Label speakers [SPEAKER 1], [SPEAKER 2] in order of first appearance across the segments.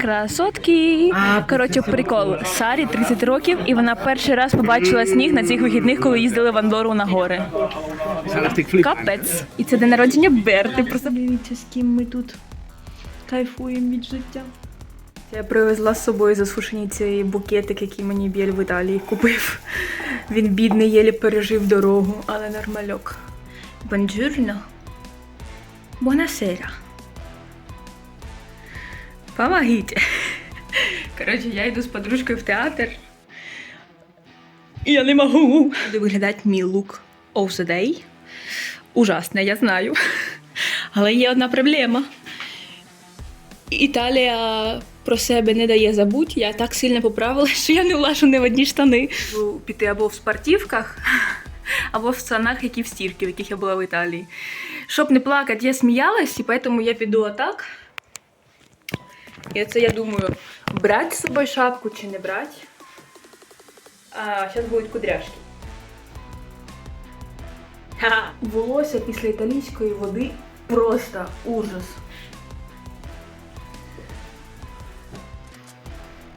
[SPEAKER 1] Красотки! Коротше, прикол. Сарі 30 років, і вона перший раз побачила сніг на цих вихідних, коли їздили в Андору на гори. Капець. І це день народження Берти. Просто дивіться, з ким ми тут кайфуємо від життя. Я привезла з собою засушені цей букетик, який мені біль в Італії купив. Він бідний, єлі пережив дорогу, але нормальок. Бонджурно. Буонасера. Помогите. Коротше, я йду з подружкою в театр. І я не можу. Буде виглядати мій лук of the day. Ужасне, я знаю. Але є одна проблема. Італія про себе не дає забуть. Я так сильно поправила, що я не влажу не в одні штани. Піти або в спортивках, або в штанах, які в стірки, в яких я була в Італії. Щоб не плакати, я сміялась, і тому я піду отак. І це я думаю, брати з собою шапку чи не брати. А зараз будуть кудряшки. Ха! Волосся після італійської води просто ужас.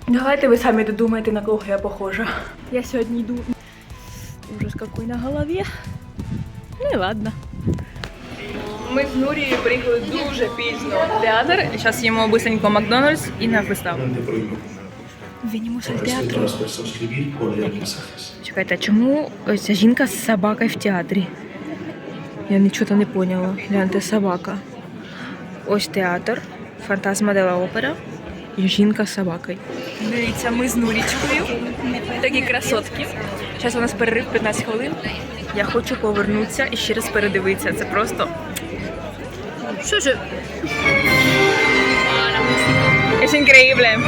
[SPEAKER 1] Давайте ви самі додумаєте, на кого я похожа. Я сьогодні йду. Ужас какой на голові. Ну і ладно. Ми з Нурією приїхали дуже пізно в театр. Зараз їмо быстренько Макдональдс і на виставу. Venimos al teatro. Чекайте, а чому ця жінка з собакою в театрі? Я нічого не поняла. Гляньте, собака. Ось театр, фантазма де ла опера і жінка з собакою. Дивіться, ми з Нурічкою. Такі красотки. Зараз у нас перерив 15 хвилин. Я хочу повернутися і ще раз передивитися. Це просто. Що ж? Es increíble.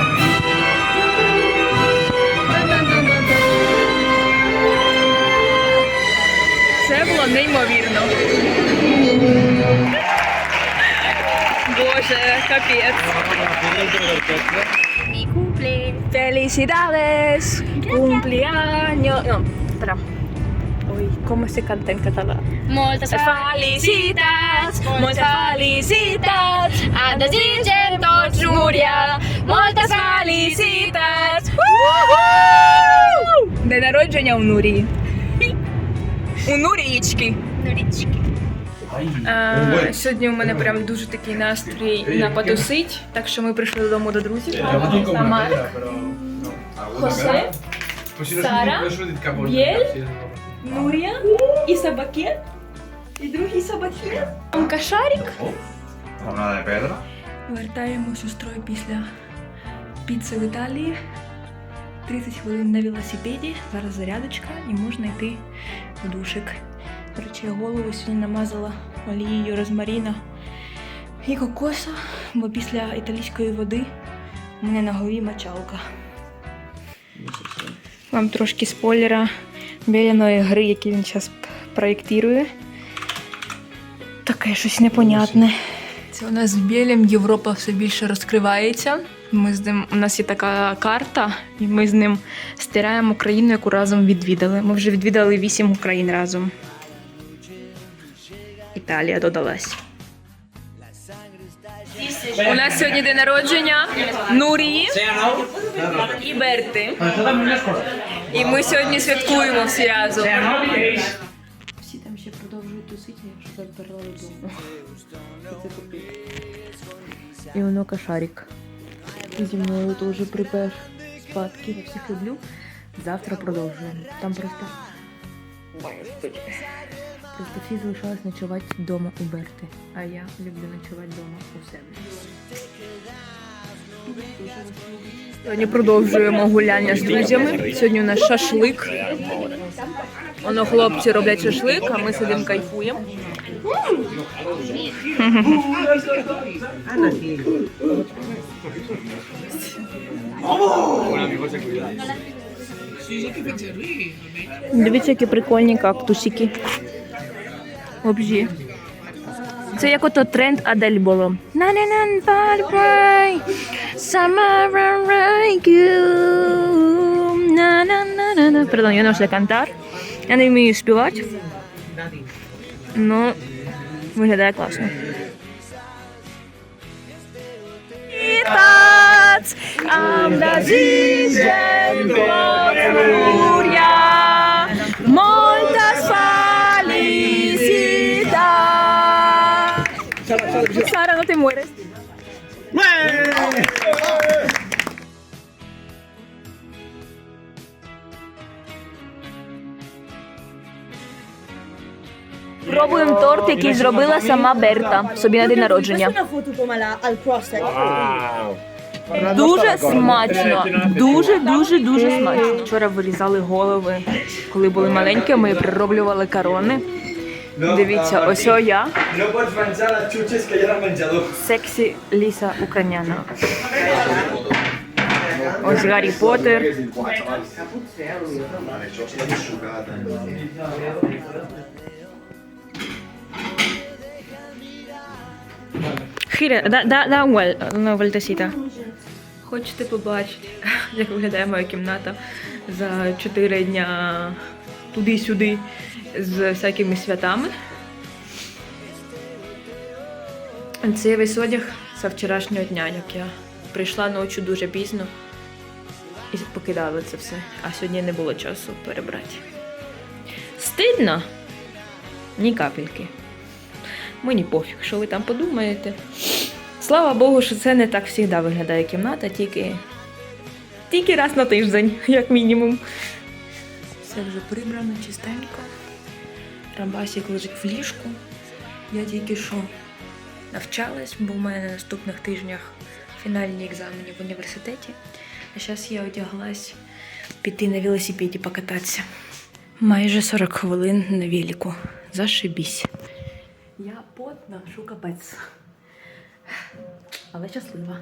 [SPEAKER 1] Це було неймовірно. Боже, капець. Felicidades, cumpleaños. No, espera. Uy, ¿cómo se canta en catalán?
[SPEAKER 2] Moltes
[SPEAKER 1] Felicitats, moltes felicitats,
[SPEAKER 2] a desitgem tots, Núria. Moltes
[SPEAKER 1] felicitats. День народження у Нурії. У Нурієчки.
[SPEAKER 2] Нурічки.
[SPEAKER 1] А, сьогодні у мене прям дуже такий настрій на потусить, так що ми прийшли додому до друзів. Марк, Хосе, Сара, Biel, Нурія і собаки. І другий собаки. Кашарик.
[SPEAKER 3] Jornada de Pedro.
[SPEAKER 1] Вертаємо сестрою після піци в Італії. 30 хвилин на велосипеді, зараз зарядочка і можна йти в душик. До речі, я голову сьогодні намазала олією розмаріна і кокоса, бо після італійської води у мене на голові мочалка. Вам трошки спойлера біляної гри, які він зараз проєктує. Таке щось непонятне. Це у нас з білем Європа все більше розкривається. Ми з ним, у нас є така карта, і ми з ним стираємо країну, яку разом відвідали. Ми вже відвідали вісім Україн разом. Італія додалась. У нас сьогодні день народження Нурії і Берти. І ми сьогодні святкуємо всі разом. Всі там ще продовжують тусити, я що заперла додому. І воно кошарик. Зі мною теж припер спадки. Я всіх люблю. Завтра продовжуємо. Там просто. Просто всі залишались ночувати вдома у Берти. А я люблю ночувати вдома у себе. Сьогодні продовжуємо гуляння з друзями. Сьогодні у нас шашлик. Воно хлопці роблять шашлик, а ми сидимо кайфуємо. Дивіться, які прикольні кактусики. Взагалі. Це як ото тренд Адель було. на на на бай Summer like you. на на на на на Perdón, yo no sé cantar. Я не вмію співати. Ну, виглядає класно. das ist Gloria, moltas felicidades. Sara, no te mueres. Пробуємо торт, який зробила сама Берта собі на день народження. Дуже смачно, дуже, дуже, дуже смачно. Вчора вирізали голови, коли були маленькими і прироблювали корони. Дивіться, ось о я, сексі Ліса Україняна. Ось Гаррі Поттер. Хіре, да, да, да, на вольтасіта. Хочете побачити, як виглядає моя кімната за 4 дня туди-сюди з всякими святами. Це весь одяг з вчорашнього дня, як я прийшла ночі дуже пізно і покидала це все. А сьогодні не було часу перебрати. Стидно? Ні капельки. Мені пофіг, що ви там подумаєте. Слава Богу, що це не так завжди виглядає кімната, тільки, тільки раз на тиждень, як мінімум. Все вже прибрано чистенько. Рамбасик лежить в ліжку. Я тільки що навчалась, бо в мене на наступних тижнях фінальні екзамени в університеті. А зараз я одяглась піти на велосипеді покататися. Майже 40 хвилин на велику. Зашибісь. Я потна, що капець. Але щаслива.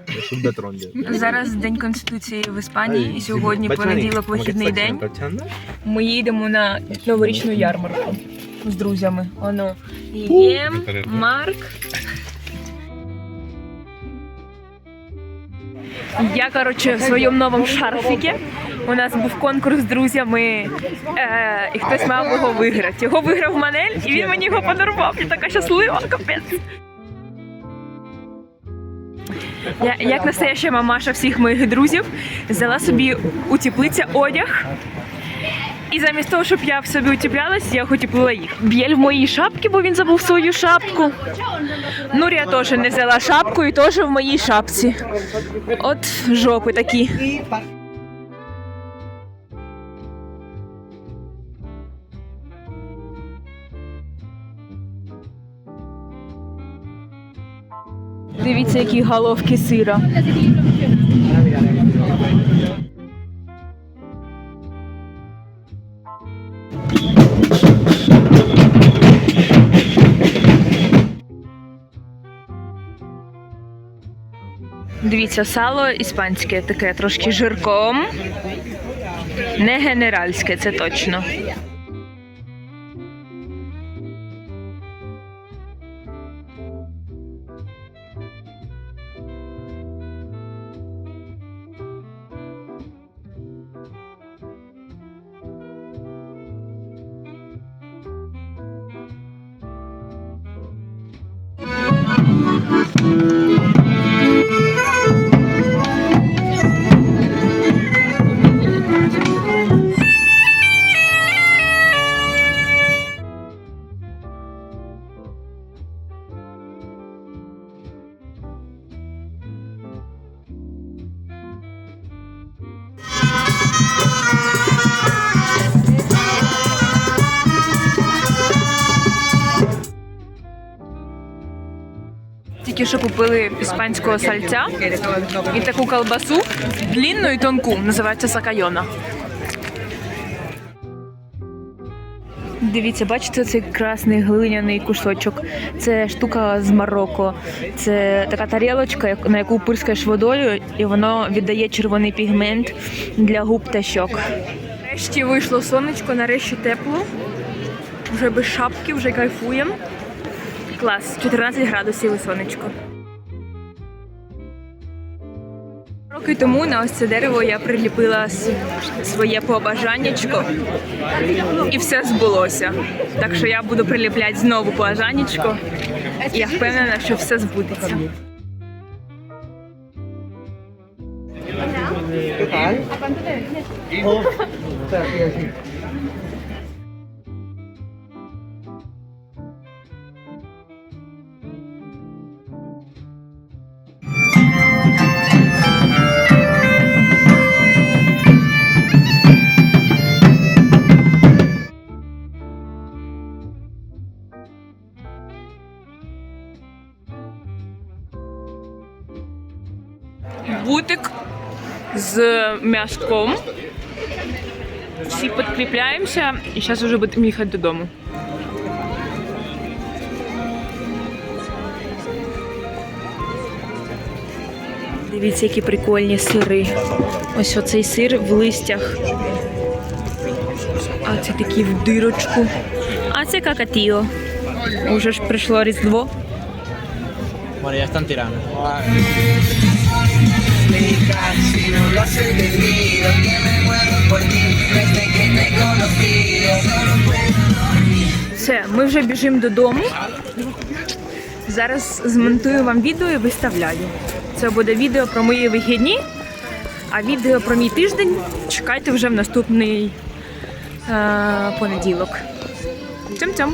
[SPEAKER 1] Зараз День Конституції в Іспанії. і Сьогодні понеділок, вихідний день. Ми їдемо на новорічну ярмарку з друзями. Оно Єм, Марк. Я, коротше, в своєму новому шарфікі. У нас був конкурс з друзями, е, і хтось мав його виграти. Його виграв Манель, і він мені його подарував. Я така щаслива, капець. Я, як настояща мамаша всіх моїх друзів, взяла собі у теплиця одяг. І замість того, щоб я в собі утеплялась, я утеплила їх. Б'єль в моїй шапці, бо він забув свою шапку. Нурія теж не взяла шапку і теж в моїй шапці. От жопи такі. Дивіться, які головки сира. Дивіться, сало іспанське, таке трошки жирком. Не генеральське, це точно. Thank you. Тільки що купили іспанського сальця і таку колбасу длинну і тонку, називається сакайона. Дивіться, бачите цей красний глиняний кусочок. Це штука з Марокко. Це така тарілочка, на яку пирскаєш водою, і воно віддає червоний пігмент для губ та щок. Нарешті вийшло сонечко, нарешті тепло. Вже без шапки, вже кайфуємо. Клас, 14 градусів і сонечко. Роки тому на ось це дерево я приліпила своє побажаннячко, і все збулося. Так що я буду приліпляти знову побажаннячко, і я впевнена, що все збудеться. Бутик з м'яском. Всі підкріпляємося і зараз вже будемо їхати додому. Дивіться, які прикольні сири. Ось оцей сир в листях. А це такі в дирочку. А це какатіо. Уже ж прийшло Різдво.
[SPEAKER 4] Bueno, ya están tirando.
[SPEAKER 1] Все, ми вже біжимо додому. Зараз змонтую вам відео і виставляю. Це буде відео про мої вихідні, а відео про мій тиждень чекайте вже в наступний е, понеділок. Цьом-цьом!